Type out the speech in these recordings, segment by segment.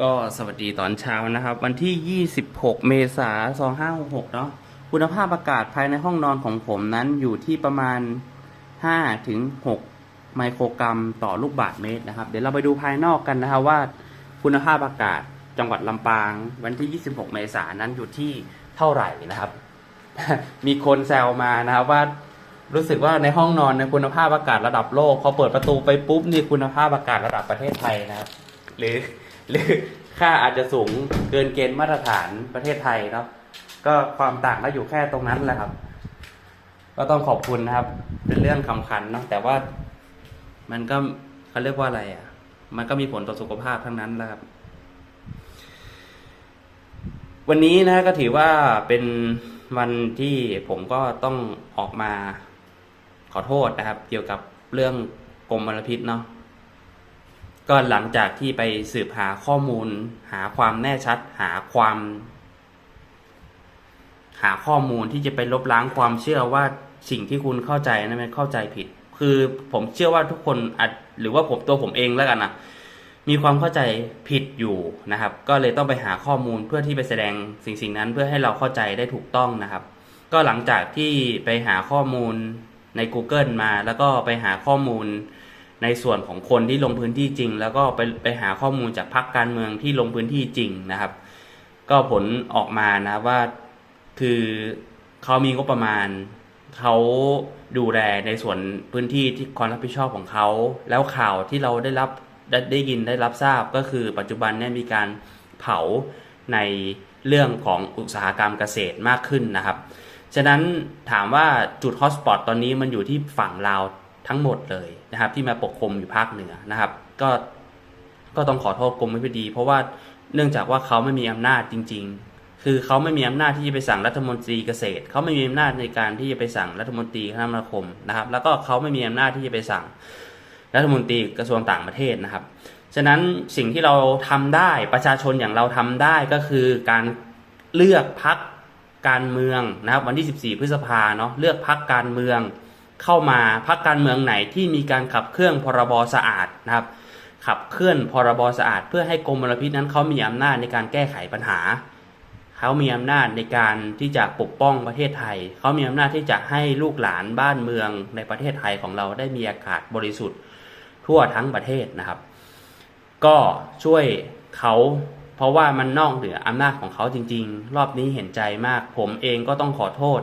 ก็สวัสดีตอนเช้านะครับ วันที่ 26 เมษายน 2566 เนาะคุณภาพอากาศภายในห้องนอนของผมนั้นอยู่ที่ประมาณ 5 ถึง 6 ไมโครกรัมต่อลูกบาศก์เมตรนะครับ เดี๋ยวเราไปดูภายนอกกันนะครับว่าคุณภาพอากาศจังหวัดลำปาง วันที่ 26 เมษายนนั้นอยู่ที่เท่าไหร่นะครับ มีคนแซวมานะครับว่ารู้สึกว่าในห้องนอนในยคุณภาพอากาศระดับโลก พอเปิดประตูไปปุ๊บนี่คุณภาพอากาศระดับประเทศไทยนะครับ หรือ หรือค่าอาจจะสูงเกินเกณฑ์มาตรฐานประเทศไทยเนาะก็ความต่างก็อยู่แค่ตรงนั้นแหละครับ ก็ต้องขอบคุณนะครับ เป็นเรื่องคำคันเนาะแต่ว่า มันก็เขาเรียกว่าอะไรอะ มันก็มีผลต่อสุขภาพทั้งนั้นแหละครับ วันนี้นะก็ถือว่าเป็นวันที่ผมก็ต้องออกมาขอโทษนะครับ เกี่ยวกับเรื่องกรมมลพิษเนาะ ก็หลังจากที่ไปสืบหาข้อมูล หาความแน่ชัด หาความ หาข้อมูลที่จะไปลบล้างความเชื่อว่าสิ่งที่คุณเข้าใจนั้นมันเข้าใจผิด คือผมเชื่อว่าทุกคนอาจหรือว่าผมตัวผมเองแล้วกันนะมีความเข้าใจผิดอยู่นะครับ ก็เลยต้องไปหาข้อมูลเพื่อที่ไปแสดงสิ่งสิ่งนั้นเพื่อให้เราเข้าใจได้ถูกต้องนะครับ ก็หลังจากที่ไปหาข้อมูลใน Google มา แล้วก็ไปหาข้อมูล ในส่วนของคนที่ลงพื้นที่จริง แล้วก็ไปไปหาข้อมูลจากพรรคการเมืองที่ลงพื้นที่จริงนะครับ ก็ผลออกมานะว่าคือเขามีงบประมาณเขาดูแลในส่วนพื้นที่ที่ความรับผิดชอบของเขาแล้วข่าวที่เราได้รับได้ได้ยินได้รับทราบก็คือปัจจุบันเนี่ยมีการเผาในเรื่องของอุตสาหกรรมเกษตรมากขึ้นนะครับ ฉะนั้นถามว่าจุดฮอตสปอตตอนนี้มันอยู่ที่ฝั่งลาว ทั้งหมดเลยนะครับ ที่มาปกคลุมอยู่ภาคเหนือนะครับ ก็ก็ต้องขอโทษกรมวิพดีเพราะว่าเนื่องจากว่าเขาไม่มีอำนาจจริง ๆ คือเขาไม่มีอำนาจที่จะไปสั่งรัฐมนตรีเกษตร เขาไม่มีอำนาจในการที่จะไปสั่งรัฐมนตรีคมนาคมนะครับ แล้วก็เขาไม่มีอำนาจที่จะไปสั่งรัฐมนตรีกระทรวงต่างประเทศนะครับ ฉะนั้นสิ่งที่เราทำได้ประชาชนอย่างเราทำได้ก็คือการเลือกพักการเมืองนะครับ วันที่ 14 พฤษภาเนาะเลือกพักการเมือง เข้ามาพักการเมืองไหนที่มีการขับเคลื่อนพรบสะอาดนะครับขับเคลื่อนพรบสะอาด เพื่อให้กรมมลพิษนั้นเขามีอำนาจในการแก้ไขปัญหาเขามีอำนาจในการที่จะปกป้องประเทศไทย เขามีอำนาจที่จะให้ลูกหลานบ้านเมืองในประเทศไทยของเราได้มีอากาศบริสุทธิ์ทั่วทั้งประเทศนะครับ ก็ช่วยเขาเพราะว่ามันนอกเหนืออำนาจของเขาจริง ๆ รอบนี้เห็นใจมาก ผมเองก็ต้องขอโทษ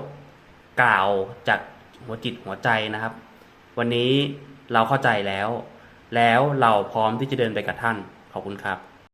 กล่าวจาก หัวจิตหัวใจนะครับ วันนี้เราเข้าใจแล้ว แล้วเราพร้อมที่จะเดินไปกับท่านขอบคุณครับ